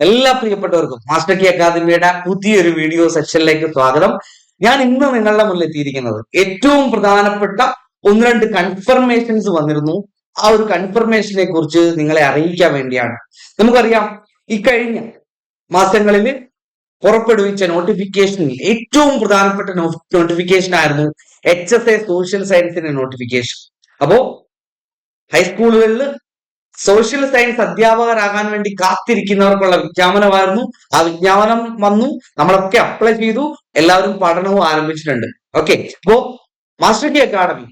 എല്ലാ പ്രിയപ്പെട്ടവർക്കും മാസ്റ്റർ കി അക്കാദമിയുടെ പുതിയൊരു വീഡിയോ സെക്ഷനിലേക്ക് സ്വാഗതം. ഞാൻ ഇന്ന് നിങ്ങളുടെ മുന്നിൽ എത്തിയിരിക്കുന്നത് ഏറ്റവും പ്രധാനപ്പെട്ട ഒന്ന് രണ്ട് കൺഫർമേഷൻസ് വന്നിരുന്നു. ആ ഒരു കൺഫർമേഷനെ കുറിച്ച് നിങ്ങളെ അറിയിക്കാൻ വേണ്ടിയാണ്. നമുക്കറിയാം ഇക്കഴിഞ്ഞ മാസങ്ങളിൽ പുറപ്പെടുവിച്ച നോട്ടിഫിക്കേഷനിൽ ഏറ്റവും പ്രധാനപ്പെട്ട നോട്ടിഫിക്കേഷൻ ആയിരുന്നു എച്ച് എസ് എ സോഷ്യൽ സയൻസിന്റെ നോട്ടിഫിക്കേഷൻ അപ്പോ ഹൈസ്കൂളുകളിൽ സോഷ്യൽ സയൻസ് അധ്യാപകരാകാൻ വേണ്ടി കാത്തിരിക്കുന്നവർക്കുള്ള വിജ്ഞാപനമായിരുന്നു. ആ വിജ്ഞാപനം വന്നു. നമ്മളൊക്കെ അപ്ലൈ ചെയ്തു. എല്ലാവരും പഠനവും ആരംഭിച്ചിട്ടുണ്ട്. ഓക്കെ അപ്പോ മാസ്റ്റർ കി അക്കാഡമി.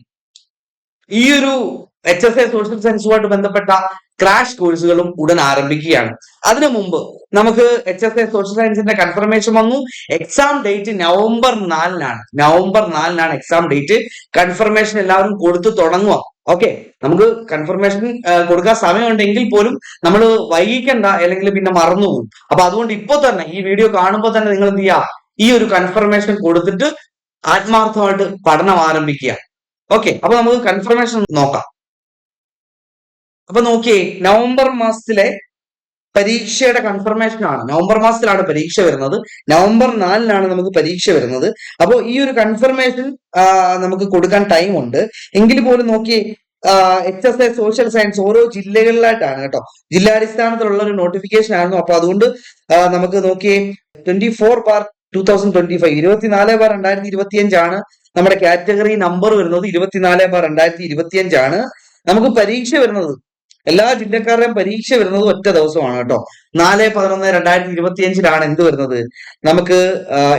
ഈ ഒരു എച്ച് എസ് എ സോഷ്യൽ സയൻസുമായിട്ട് ബന്ധപ്പെട്ട ക്രാഷ് കോഴ്സുകളും ഉടൻ ആരംഭിക്കുകയാണ്. അതിനു മുമ്പ് നമുക്ക് എച്ച് എസ് എ സോഷ്യൽ സയൻസിന്റെ കൺഫർമേഷൻ വന്നു. എക്സാം ഡേറ്റ് നവംബർ നാലിനാണ്. നവംബർ നാലിനാണ് എക്സാം ഡേറ്റ് കൺഫർമേഷൻ എല്ലാവരും കൊടുത്തു തുടങ്ങുക. ഓക്കെ നമുക്ക് കൺഫർമേഷൻ കൊടുക്കാൻ സമയമുണ്ടെങ്കിൽ പോലും നമ്മൾ വൈകിക്കണ്ട അല്ലെങ്കിൽ പിന്നെ മറന്നുപോകും. അപ്പൊ അതുകൊണ്ട് ഇപ്പോ തന്നെ ഈ വീഡിയോ കാണുമ്പോൾ തന്നെ നിങ്ങൾ എന്ത് ചെയ്യുക ഈ ഒരു കൺഫർമേഷൻ കൊടുത്തിട്ട് ആത്മാർത്ഥമായിട്ട് പഠനം ആരംഭിക്കുക. ഓക്കെ അപ്പൊ നമുക്ക് കൺഫർമേഷൻ നോക്കാം. അപ്പൊ നോക്കിയേ നവംബർ മാസത്തിലെ പരീക്ഷയുടെ കൺഫർമേഷൻ ആണ്. നവംബർ മാസത്തിലാണ് പരീക്ഷ വരുന്നത്. നവംബർ നാലിനാണ് നമുക്ക് പരീക്ഷ വരുന്നത്. അപ്പോൾ ഈ ഒരു കൺഫർമേഷൻ നമുക്ക് കൊടുക്കാൻ ടൈം ഉണ്ട്. എങ്കിൽ പോലും നോക്കിയേ H S A social science ഓരോ ജില്ലകളിലായിട്ടാണ് കേട്ടോ. ജില്ലാടിസ്ഥാനത്തിലുള്ള ഒരു നോട്ടിഫിക്കേഷൻ ആയിരുന്നു. അപ്പൊ അതുകൊണ്ട് നമുക്ക് നോക്കിയേ twenty four bar two thousand twenty five ഇരുപത്തിനാല് ബാർ രണ്ടായിരത്തി ഇരുപത്തി അഞ്ചാണ് നമ്മുടെ കാറ്റഗറി നമ്പർ വരുന്നത്. ഇരുപത്തിനാല് ബാർ രണ്ടായിരത്തി ഇരുപത്തി അഞ്ചാണ് നമുക്ക് പരീക്ഷ വരുന്നത് എല്ലാ ജില്ലക്കാരുടെയും പരീക്ഷ വരുന്നത് ഒറ്റ ദിവസമാണ് കേട്ടോ. നാല് പതിനൊന്ന് രണ്ടായിരത്തി ഇരുപത്തി അഞ്ചിലാണ് എന്ത് വരുന്നത്? നമുക്ക്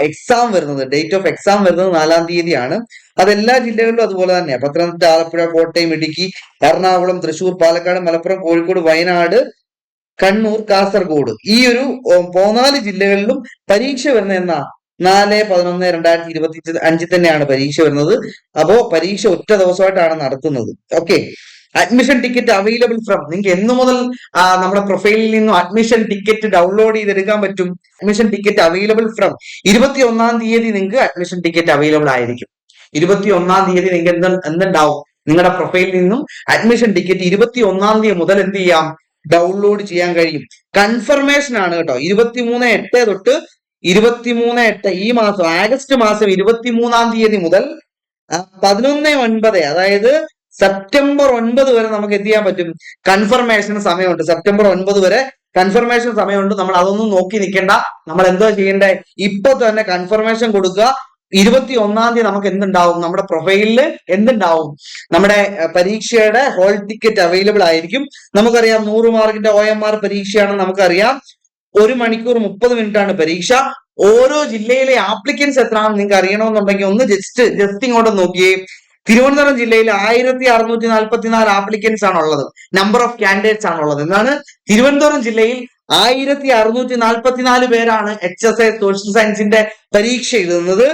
എക്സാം വരുന്നത്. ഡേറ്റ് ഓഫ് എക്സാം വരുന്നത് നാലാം തീയതിയാണ്. അത് എല്ലാ ജില്ലകളിലും അതുപോലെ തന്നെയാണ് പത്തനംതിട്ട ആലപ്പുഴ കോട്ടയം ഇടുക്കി എറണാകുളം തൃശൂർ പാലക്കാട് മലപ്പുറം കോഴിക്കോട് വയനാട് കണ്ണൂർ കാസർഗോഡ്. ഈ ഒരു പതിനാല് ജില്ലകളിലും പരീക്ഷ വരുന്ന എന്നാ? നാല് പതിനൊന്ന് രണ്ടായിരത്തി ഇരുപത്തി അഞ്ചിൽ തന്നെയാണ് പരീക്ഷ വരുന്നത്. അപ്പോ പരീക്ഷ ഒറ്റ ദിവസമായിട്ടാണ് നടത്തുന്നത്. Okay admission ticket available from നിങ്ങൾക്ക് എന്നു മുതൽ നമ്മുടെ പ്രൊഫൈലിൽ നിന്നും അഡ്മിഷൻ ടിക്കറ്റ് ഡൗൺലോഡ് ചെയ്തെടുക്കാൻ പറ്റും. അഡ്മിഷൻ ടിക്കറ്റ് അവൈലബിൾ ഫ്രം ഇരുപത്തി ഒന്നാം തീയതി നിങ്ങൾക്ക് അഡ്മിഷൻ ടിക്കറ്റ് അവൈലബിൾ ആയിരിക്കും. ഇരുപത്തി ഒന്നാം തീയതി നിങ്ങൾക്ക് എന്ത് എന്തുണ്ടാവും? നിങ്ങളുടെ പ്രൊഫൈലിൽ നിന്നും അഡ്മിഷൻ ടിക്കറ്റ് ഇരുപത്തി ഒന്നാം തീയതി മുതൽ എന്ത് ചെയ്യാം? ഡൗൺലോഡ് ചെയ്യാൻ കഴിയും. കൺഫർമേഷൻ ആണ് കേട്ടോ. ഇരുപത്തിമൂന്ന് എട്ട് തൊട്ട് ഇരുപത്തിമൂന്ന് എട്ട് ഈ മാസം ആഗസ്റ്റ് മാസം ഇരുപത്തിമൂന്നാം തീയതി മുതൽ പതിനൊന്ന് ഒൻപത് അതായത് സെപ്റ്റംബർ ഒൻപത് വരെ നമുക്ക് എന്ത് ചെയ്യാൻ പറ്റും? കൺഫർമേഷൻ സമയമുണ്ട്. സെപ്റ്റംബർ ഒൻപത് വരെ കൺഫർമേഷൻ സമയമുണ്ട്. നമ്മൾ അതൊന്നും നോക്കി നിൽക്കേണ്ട. നമ്മൾ എന്തോ ചെയ്യേണ്ടേ? ഇപ്പൊ തന്നെ കൺഫർമേഷൻ കൊടുക്കുക. ഇരുപത്തി ഒന്നാം തീയതി നമുക്ക് എന്തുണ്ടാവും? നമ്മുടെ പ്രൊഫൈലിൽ എന്തുണ്ടാവും? നമ്മുടെ പരീക്ഷയുടെ ഹോൾ ടിക്കറ്റ് അവൈലബിൾ ആയിരിക്കും. നമുക്കറിയാം നൂറ് മാർക്കിന്റെ ഒ എം ആർ പരീക്ഷയാണ് നമുക്കറിയാം. ഒരു മണിക്കൂർ മുപ്പത് മിനിറ്റ് ആണ് പരീക്ഷ. ഓരോ ജില്ലയിലെ ആപ്ലിക്കൻസ് എത്രയാണെന്ന് നിങ്ങൾക്ക് അറിയണമെന്നുണ്ടെങ്കിൽ ഒന്ന് ജസ്റ്റ് ജസ്റ്റ് ഇങ്ങോട്ട് നോക്കിയേ. തിരുവനന്തപുരം ജില്ലയിൽ ആയിരത്തി അറുന്നൂറ്റി നാൽപ്പത്തിനാല് ആപ്ലിക്കൻസ് ആണ് ഉള്ളത് നമ്പർ ഓഫ് കാൻഡിഡേറ്റ്സ് ആണ് ഉള്ളത് എന്നാണ് തിരുവനന്തപുരം ജില്ലയിൽ ആയിരത്തി അറുന്നൂറ്റി നാൽപ്പത്തിനാല് പേരാണ് എച്ച് എസ് എ സോഷ്യൽ സയൻസിന്റെ പരീക്ഷ എഴുതുന്നത്.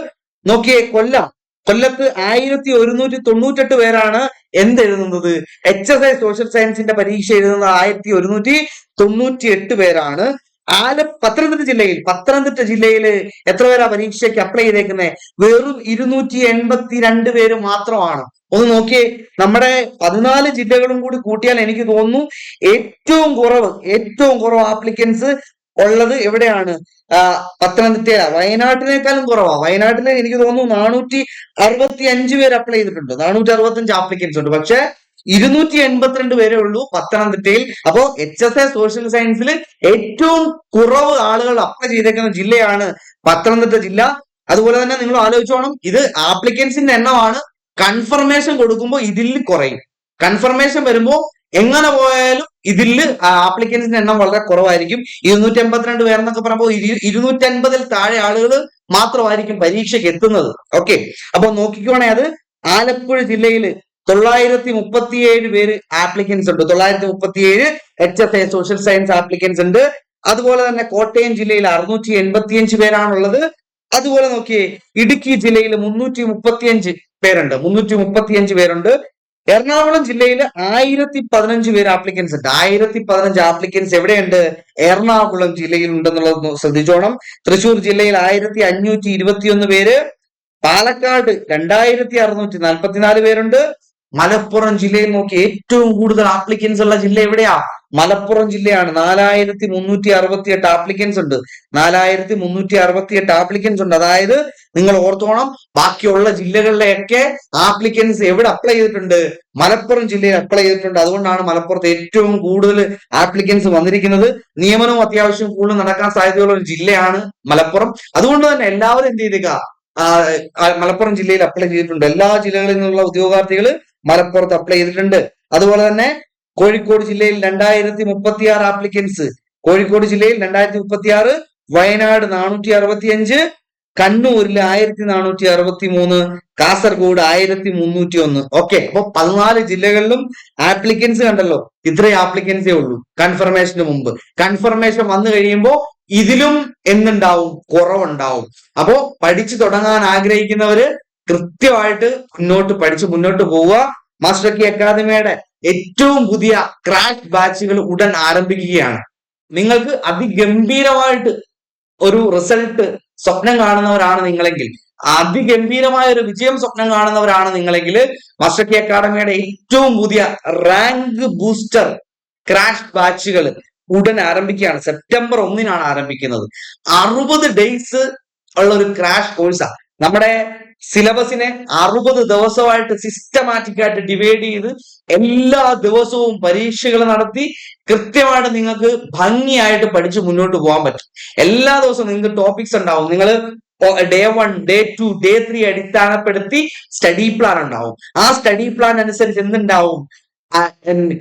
നോക്കിയേ കൊല്ലം. കൊല്ലത്ത് ആയിരത്തി ഒരുന്നൂറ്റി തൊണ്ണൂറ്റെട്ട് പേരാണ് എന്തെഴുതുന്നത്? എച്ച് എസ് ഐ സോഷ്യൽ സയൻസിന്റെ പരീക്ഷ എഴുതുന്നത് ആയിരത്തി ഒരുന്നൂറ്റി തൊണ്ണൂറ്റി എട്ട് പേരാണ്. ആല പത്തനംതിട്ട ജില്ലയിൽ പത്തനംതിട്ട ജില്ലയിൽ എത്ര പേരാ പരീക്ഷയ്ക്ക് അപ്ലൈ ചെയ്തേക്കുന്നത് വെറും ഇരുന്നൂറ്റി എൺപത്തി രണ്ട് പേര് മാത്രമാണ്. ഒന്ന് നോക്കിയേ നമ്മുടെ പതിനാല് ജില്ലകളും കൂടി കൂട്ടിയാൽ എനിക്ക് തോന്നുന്നു ഏറ്റവും കുറവ് ഏറ്റവും കുറവ് ആപ്ലിക്കൻസ് ഉള്ളത് എവിടെയാണ്? പത്തനംതിട്ടയിലാ. പത്തനംതിട്ട വയനാട്ടിനേക്കാളും കുറവാ. വയനാട്ടിൽ എനിക്ക് തോന്നുന്നു നാനൂറ്റി അറുപത്തി അഞ്ച് പേര് അപ്ലൈ ചെയ്തിട്ടുണ്ട്. നാനൂറ്റി അറുപത്തി അഞ്ച് ആപ്ലിക്കൻസ് ഉണ്ട്. പക്ഷെ ഇരുന്നൂറ്റി എൺപത്തിരണ്ട് പേരേ ഉള്ളൂ പത്തനംതിട്ടയിൽ. അപ്പോ എച്ച് എസ് എ സോഷ്യൽ സയൻസിൽ ഏറ്റവും കുറവ് ആളുകൾ അപ്ലൈ ചെയ്തേക്കുന്ന ജില്ലയാണ് പത്തനംതിട്ട ജില്ല. അതുപോലെ തന്നെ നിങ്ങൾ ആലോചിച്ചോണം ഇത് ആപ്ലിക്കൻസിന്റെ എണ്ണമാണ്. കൺഫർമേഷൻ കൊടുക്കുമ്പോൾ ഇതിൽ കുറയും. കൺഫർമേഷൻ വരുമ്പോൾ എങ്ങനെ പോയാലും ഇതിൽ ആപ്ലിക്കൻസിന്റെ എണ്ണം വളരെ കുറവായിരിക്കും. ഇരുന്നൂറ്റി എൺപത്തിരണ്ട് പേരെന്നൊക്കെ പറയുമ്പോൾ ഇരുന്നൂറ്റി അൻപതിൽ താഴെ ആളുകൾ മാത്രമായിരിക്കും പരീക്ഷയ്ക്ക് എത്തുന്നത്. ഓക്കെ അപ്പൊ നോക്കിക്കോണേ അത്. ആലപ്പുഴ ജില്ലയിൽ തൊള്ളായിരത്തി മുപ്പത്തിയേഴ് പേര് ആപ്ലിക്കൻസ് ഉണ്ട്. തൊള്ളായിരത്തി മുപ്പത്തിയേഴ് H F A social science applicants ഉണ്ട്. അതുപോലെ തന്നെ കോട്ടയം ജില്ലയിൽ അറുന്നൂറ്റി എൺപത്തിയഞ്ച് പേരാണുള്ളത്. അതുപോലെ നോക്കിയേ ഇടുക്കി ജില്ലയിൽ മുന്നൂറ്റി മുപ്പത്തിയഞ്ച് പേരുണ്ട്. മുന്നൂറ്റി മുപ്പത്തിയഞ്ച് പേരുണ്ട്. എറണാകുളം ജില്ലയിൽ ആയിരത്തി പതിനഞ്ച് പേര് ആപ്ലിക്കൻസ് ഉണ്ട്. ആയിരത്തി പതിനഞ്ച് ആപ്ലിക്കൻസ് എവിടെയുണ്ട്? എറണാകുളം ജില്ലയിൽ ഉണ്ടെന്നുള്ളത് ശ്രദ്ധിച്ചോണം. തൃശൂർ ജില്ലയിൽ ആയിരത്തി അഞ്ഞൂറ്റി ഇരുപത്തിയൊന്ന് പേര്. പാലക്കാട് രണ്ടായിരത്തി അറുന്നൂറ്റി നാൽപ്പത്തിനാല് പേരുണ്ട്. മലപ്പുറം ജില്ലയിൽ നോക്കി ഏറ്റവും കൂടുതൽ ആപ്ലിക്കൻസ് ഉള്ള ജില്ല എവിടെയാ? മലപ്പുറം ജില്ലയാണ്. നാലായിരത്തി മുന്നൂറ്റി അറുപത്തി എട്ട് ആപ്ലിക്കൻസ് ഉണ്ട്. നാലായിരത്തി മുന്നൂറ്റി അറുപത്തി എട്ട് ആപ്ലിക്കൻസ് ഉണ്ട്. അതായത് നിങ്ങൾ ഓർത്തോണം ബാക്കിയുള്ള ജില്ലകളിലെയൊക്കെ ആപ്ലിക്കൻസ് എവിടെ അപ്ലൈ ചെയ്തിട്ടുണ്ട്? മലപ്പുറം ജില്ലയിൽ അപ്ലൈ ചെയ്തിട്ടുണ്ട്. അതുകൊണ്ടാണ് മലപ്പുറത്ത് ഏറ്റവും കൂടുതൽ ആപ്ലിക്കൻസ് വന്നിരിക്കുന്നത്. നിയമനവും അത്യാവശ്യം കൂടുതൽ നടക്കാൻ സാധ്യതയുള്ള ഒരു ജില്ലയാണ് മലപ്പുറം. അതുകൊണ്ട് തന്നെ എല്ലാവരും എന്ത് ചെയ്തേക്ക മലപ്പുറം ജില്ലയിൽ അപ്ലൈ ചെയ്തിട്ടുണ്ട്. എല്ലാ ജില്ലകളിൽ നിന്നുള്ള ഉദ്യോഗാർത്ഥികൾ മലപ്പുറത്ത് അപ്ലൈ ചെയ്തിട്ടുണ്ട്. അതുപോലെ തന്നെ കോഴിക്കോട് ജില്ലയിൽ രണ്ടായിരത്തി മുപ്പത്തി ആറ് ആപ്ലിക്കൻസ് കോഴിക്കോട് ജില്ലയിൽ രണ്ടായിരത്തി മുപ്പത്തി ആറ് വയനാട് നാനൂറ്റി അറുപത്തി അഞ്ച് കണ്ണൂരിൽ ആയിരത്തി നാനൂറ്റി അറുപത്തി മൂന്ന് കാസർഗോഡ് ആയിരത്തി മുന്നൂറ്റി ഒന്ന് ഓക്കെ അപ്പൊ പതിനാല് ജില്ലകളിലും ആപ്ലിക്കൻസ് കണ്ടല്ലോ. ഇത്രയും ആപ്ലിക്കൻസേ ഉള്ളൂ. കൺഫർമേഷന് മുമ്പ്. കൺഫർമേഷൻ വന്നു കഴിയുമ്പോൾ ഇതിലും എന്തുണ്ടാവും? കുറവുണ്ടാവും. അപ്പോ പഠിച്ചു തുടങ്ങാൻ ആഗ്രഹിക്കുന്നവര് കൃത്യമായിട്ട് മുന്നോട്ട് പഠിച്ച് മുന്നോട്ട് പോവുക. മാസ്റ്റർ കി അക്കാദമിയുടെ ഏറ്റവും പുതിയ ക്രാഷ് ബാച്ചുകൾ ഉടൻ ആരംഭിക്കുകയാണ്. നിങ്ങൾക്ക് അതിഗംഭീരമായിട്ട് ഒരു റിസൾട്ട് സ്വപ്നം കാണുന്നവരാണ് നിങ്ങളെങ്കിൽ അതിഗംഭീരമായ ഒരു വിജയം സ്വപ്നം കാണുന്നവരാണ് നിങ്ങളെങ്കിൽ മാസ്റ്റർ കെ അക്കാദമിയുടെ ഏറ്റവും പുതിയ റാങ്ക് ബൂസ്റ്റർ ക്രാഷ് ബാച്ചുകൾ ഉടൻ ആരംഭിക്കുകയാണ്. സെപ്റ്റംബർ ഒന്നിനാണ് ആരംഭിക്കുന്നത്. അറുപത് ഡേയ്സ് ഉള്ള ഒരു ക്രാഷ് കോഴ്സാണ് നമ്മുടെ സിലബസിനെ അറുപത് ദിവസമായിട്ട് സിസ്റ്റമാറ്റിക് ആയിട്ട് ഡിവൈഡ് ചെയ്ത് എല്ലാ ദിവസവും പരീക്ഷകൾ നടത്തി കൃത്യമായിട്ട് നിങ്ങൾക്ക് ഭംഗിയായിട്ട് പഠിച്ച് മുന്നോട്ട് പോകാൻ പറ്റും. എല്ലാ ദിവസവും നിങ്ങൾക്ക് ടോപ്പിക്സ് ഉണ്ടാവും. നിങ്ങൾ day one day two day three അടിസ്ഥാനപ്പെടുത്തി സ്റ്റഡി പ്ലാൻ ഉണ്ടാവും. ആ സ്റ്റഡി പ്ലാൻ അനുസരിച്ച് എന്തുണ്ടാവും?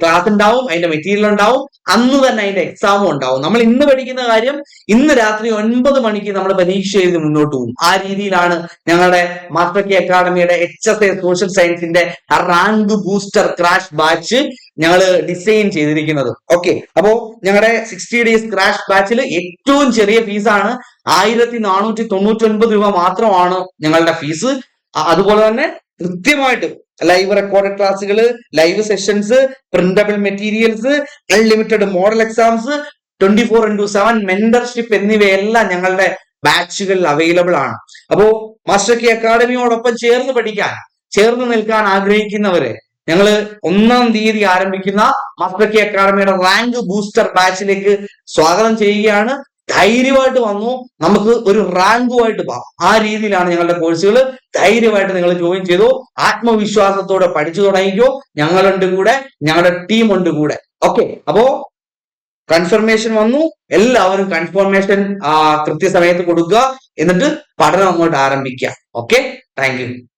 ക്ലാസ് ഉണ്ടാവും അതിന്റെ മെറ്റീരിയൽ ഉണ്ടാവും. അന്ന് തന്നെ അതിന്റെ എക്സാമും ഉണ്ടാവും. നമ്മൾ ഇന്ന് പഠിക്കുന്ന കാര്യം ഇന്ന് രാത്രി ഒൻപത് മണിക്ക് നമ്മൾ പരീക്ഷ എഴുതി മുന്നോട്ട് പോകും. ആ രീതിയിലാണ് ഞങ്ങളുടെ master K അക്കാഡമിയുടെ H S A social സയൻസിന്റെ റാങ്ക് ബൂസ്റ്റർ ക്രാഷ് ബാച്ച് ഞങ്ങൾ ഡിസൈൻ ചെയ്തിരിക്കുന്നത്. ഓക്കെ അപ്പോ ഞങ്ങളുടെ സിക്സ്റ്റി ഡേയ്സ് ക്രാഷ് ബാച്ചിൽ ഏറ്റവും ചെറിയ ഫീസാണ് ആയിരത്തി നാനൂറ്റി തൊണ്ണൂറ്റി ഒൻപത് രൂപ മാത്രമാണ് ഞങ്ങളുടെ ഫീസ് അതുപോലെ തന്നെ കൃത്യമായിട്ട് ലൈവ് റെക്കോർഡഡ് ക്ലാസ്സുകൾ live sessions printable materials unlimited model exams twenty four into seven mentorship എന്നിവയെല്ലാം ഞങ്ങളുടെ ബാച്ചുകളിൽ അവൈലബിൾ ആണ്. അപ്പോ മാസ്റ്റർ കെ അക്കാഡമിയോടൊപ്പം ചേർന്ന് പഠിക്കാൻ ചേർന്ന് നിൽക്കാൻ ആഗ്രഹിക്കുന്നവരെ ഞങ്ങൾ ഒന്നാം തീയതി ആരംഭിക്കുന്ന മാസ്റ്റർ കെ അക്കാഡമിയുടെ റാങ്ക് ബൂസ്റ്റർ ബാച്ചിലേക്ക് സ്വാഗതം ചെയ്യുകയാണ്. ധൈര്യമായിട്ട് വന്നു. നമുക്ക് ഒരു റാങ്കുമായിട്ട് പോകാം. ആ രീതിയിലാണ് ഞങ്ങളുടെ കോഴ്സുകൾ. ധൈര്യമായിട്ട് നിങ്ങൾ ജോയിൻ ചെയ്തു ആത്മവിശ്വാസത്തോടെ പഠിച്ചു തുടങ്ങിക്കോ. ഞങ്ങളുണ്ട് കൂടെ ഞങ്ങളുടെ ടീം ഉണ്ട് കൂടെ. ഓക്കെ അപ്പോ കൺഫർമേഷൻ വന്നു. എല്ലാവരും കൺഫർമേഷൻ കൃത്യസമയത്ത് കൊടുക്കുക. എന്നിട്ട് പഠനം അങ്ങോട്ട് ആരംഭിക്കുക. Okay thank